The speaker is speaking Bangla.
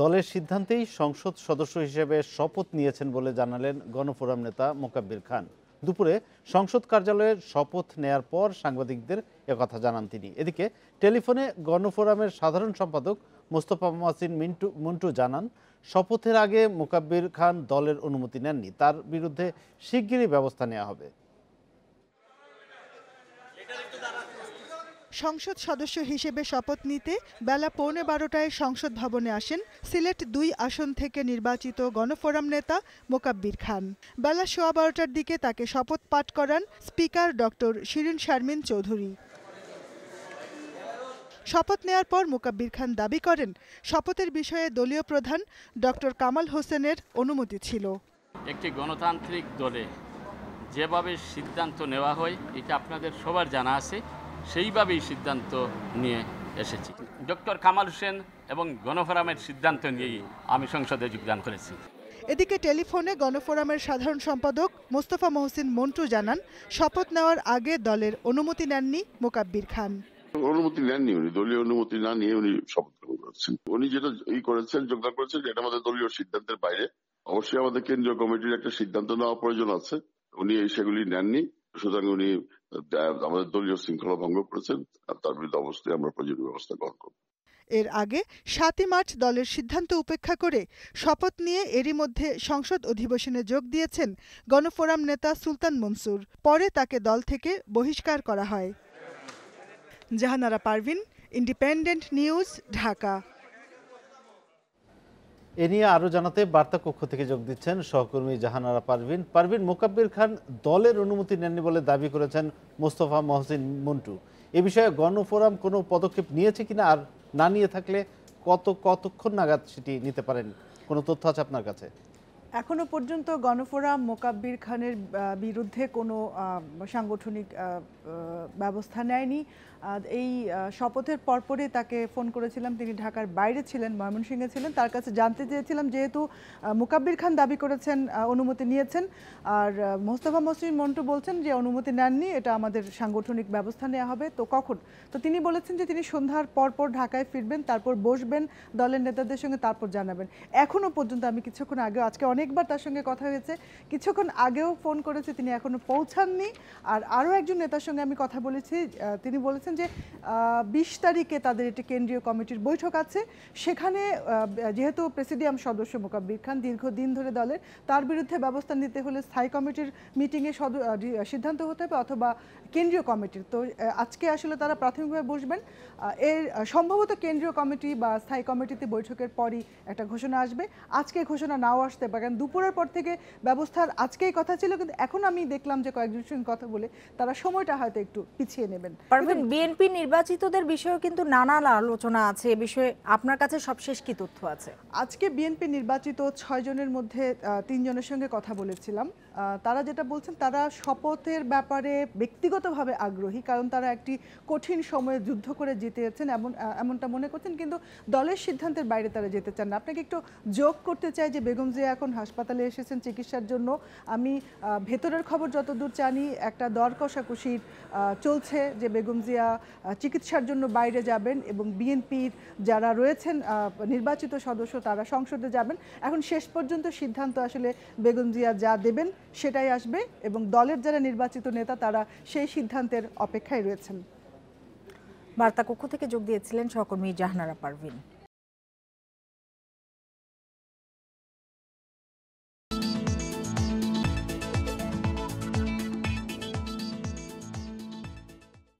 দলের সিদ্ধান্তেই সংসদ সদস্য হিসেবে শপথ নিয়েছেন বলে জানালেন গণফোরাম নেতা মোকাব্বির খান। দুপুরে সংসদ কার্যালয়ে শপথ নেয়ার পর সাংবাদিকদের একথা জানান তিনি। এদিকে টেলিফোনে গণফোরামের সাধারণ সম্পাদক মোস্তফা মহসিন মিন্টু, মন্টু জানান, শপথের আগে মোকাব্বির খান দলের অনুমতি নেননি। তার বিরুদ্ধে শিগগিরই ব্যবস্থা নেওয়া হবে। সংসদ সদস্য হিসেবে শপথ নিতে বেলা পৌনে বারোটায় সংসদ ভবনে আসেন সিলেট দুই আসন থেকে নির্বাচিত গণফোরাম নেতা মোকাব্বির খান। বেলা সোয়া বারোটার দিকে তাকে শপথ পাঠ করান স্পিকার ডক্টর শিরিন শারমিন চৌধুরী। শপথ নেয়ার পর মোকাব্বির খান দাবি করেন, শপথের বিষয়ে দলীয় প্রধান ডক্টর কামাল হোসেনের অনুমতি ছিল। একটি গণতান্ত্রিক দলে যেভাবে সিদ্ধান্ত নেওয়া হয়, এটা আপনাদের সবার জানা আছে। সেইভাবেই সিদ্ধান্ত নিয়ে এসেছি। ডক্টর কামাল হোসেন এবং গণফোরামের সিদ্ধান্ত নিয়েই আমি সংসদে যোগদান করেছি। এদিকে টেলিফোনে গণফোরামের সাধারণ সম্পাদক মোস্তফা মহসিন মন্টু জানান শপথ নেওয়ার আগে দলের অনুমতি নেননি মোকাব্বির খান। অনুমতি নেননি উনি দলীয় অনুমতি না নিয়ে উনি শপথ গ্রহণ করেছেন। উনি যেটা ই করেছেন যোগদান করেছেন যেটা আমাদের দলীয় সিদ্ধান্তের বাইরে। অবশ্যই আমাদের কেন্দ্রীয় কমিটির একটা সিদ্ধান্ত নেওয়া প্রয়োজন আছে। উনি এই সেগুলি নেননি। সুতরাং উনি আমাদের দলীয় শৃঙ্খলা ভঙ্গ করেছেন, আর তার বিরুদ্ধে অবশ্যই আমরা প্রয়োজনীয় ব্যবস্থা গ্রহণ করব। এর আগে সাতই মার্চ দলের সিদ্ধান্ত উপেক্ষা করে শপথ নিয়ে এরই মধ্যে সংসদ অধিবেশনে যোগ দিয়েছেন গণফোরাম নেতা সুলতান মনসুর। পরে তাকে দল থেকে বহিষ্কার করা হয়। Jahanara Parvin, Independent News, Dhaka. এ নিয়ে আরও জানাতে বার্তা কক্ষ থেকে যোগ দিচ্ছেন সহকর্মী জাহানারা পারভিন। পারভিন, মোকাব্বির খান দলের অনুমতি নেননি বলে দাবি করেছেন মোস্তফা মহসিন মন্টু। এ বিষয়ে গণফোরাম কোনো পদক্ষেপ নিয়েছে কিনা আর না নিয়ে থাকলে কত কতক্ষণ নাগাদ সেটি নিতে পারেন? কোনো তথ্য আছে আপনার কাছে? এখনও পর্যন্ত গণফোরাম মোকাব্বির খানের বিরুদ্ধে কোনো সাংগঠনিক ব্যবস্থা নেয়নি। এই শপথের পরপরই তাকে ফোন করেছিলাম। তিনি ঢাকার বাইরে ছিলেন, ময়মনসিংহে ছিলেন। তার কাছে জানতে চেয়েছিলাম যেহেতু মোকাব্বির খান দাবি করেছেন অনুমতি নিয়েছেন। আর মোস্তফা মসলিম মন্টু বলছেন যে অনুমতি নেননি, এটা আমাদের সাংগঠনিক ব্যবস্থা নেওয়া হবে। তো কখন? তো তিনি বলেছেন যে তিনি সন্ধ্যার পরপর ঢাকায় ফিরবেন, তারপর বসবেন দলের নেতাদের সঙ্গে, তারপর জানাবেন। এখনও পর্যন্ত আমি কিছুক্ষণ আগে আজকে অনেকবার তার সঙ্গে কথা হয়েছে। কিছুক্ষণ আগেও ফোন করেছে, তিনি এখনও পৌঁছাননি। আর আরও একজন নেতার সঙ্গে আমি কথা বলেছি তিনি বলেছেন যে বিশ তারিখে তাদের একটি কেন্দ্রীয় কমিটির বৈঠক আছে। সেখানে যেহেতু প্রেসিডিয়াম সদস্য মোকাব্বির খান দীর্ঘদিন ধরে দলের, তার বিরুদ্ধে ব্যবস্থা নিতে হলে স্থায়ী কমিটির মিটিংয়ে সদ- সিদ্ধান্ত হতে হবে অথবা কেন্দ্রীয় কমিটির। তো আজকে আসলে তারা প্রাথমিকভাবে বসবেন। এর সম্ভবত কেন্দ্রীয় কমিটি বা স্থায়ী কমিটিতে বৈঠকের পরই একটা ঘোষণা আসবে। আজকে ঘোষণা নাও আসতে পারে কারণ দুপুরের পর থেকে ব্যবস্থার আজকেই কথা ছিল কিন্তু এখন আমি দেখলাম যে কয়েকজনের সঙ্গে কথা বলে তারা সময়টা হয়তো একটু পিছিয়ে নেবেন। বিএনপি নির্বাচিতদের বিষয়ে কিন্তু নানান আলোচনা আছে এ বিষয়ে আপনার কাছে সবশেষ কি তথ্য আছে? আজকে বিএনপি নির্বাচিত ছয় জনের মধ্যে তিনজনের সঙ্গে কথা বলেছিলাম। তারা যেটা বলছেন তারা শপথের ব্যাপারে ব্যক্তিগতভাবে আগ্রহী কারণ তারা একটি কঠিন সময়ে যুদ্ধ করে জিতেছেন এমন এমনটা মনে করছেন কিন্তু দলের সিদ্ধান্তের বাইরে তারা যেতে চান না। আপনাকে একটু যোগ করতে চাই যে বেগম জিয়া এখন হাসপাতালে এসেছেন চিকিৎসার জন্য। আমি ভেতরের খবর যতদূর জানি, একটা দর কষাকষির চলছে যে বেগম জিয়া চিকিৎসার জন্য বাইরে যাবেন এবং বিএনপির যারা রয়েছেন নির্বাচিত সদস্য তারা সংসদে যাবেন। এখন শেষ পর্যন্ত সিদ্ধান্ত আসলে বেগম জিয়া যা দেবেন সেটাই আসবে এবং দলের যারা নির্বাচিত নেতা তারা সেই সিদ্ধান্তের অপেক্ষায় রয়েছেন। বার্তা কক্ষ থেকে যোগ দিয়েছিলেন সহকর্মী জাহানারা পারভিন।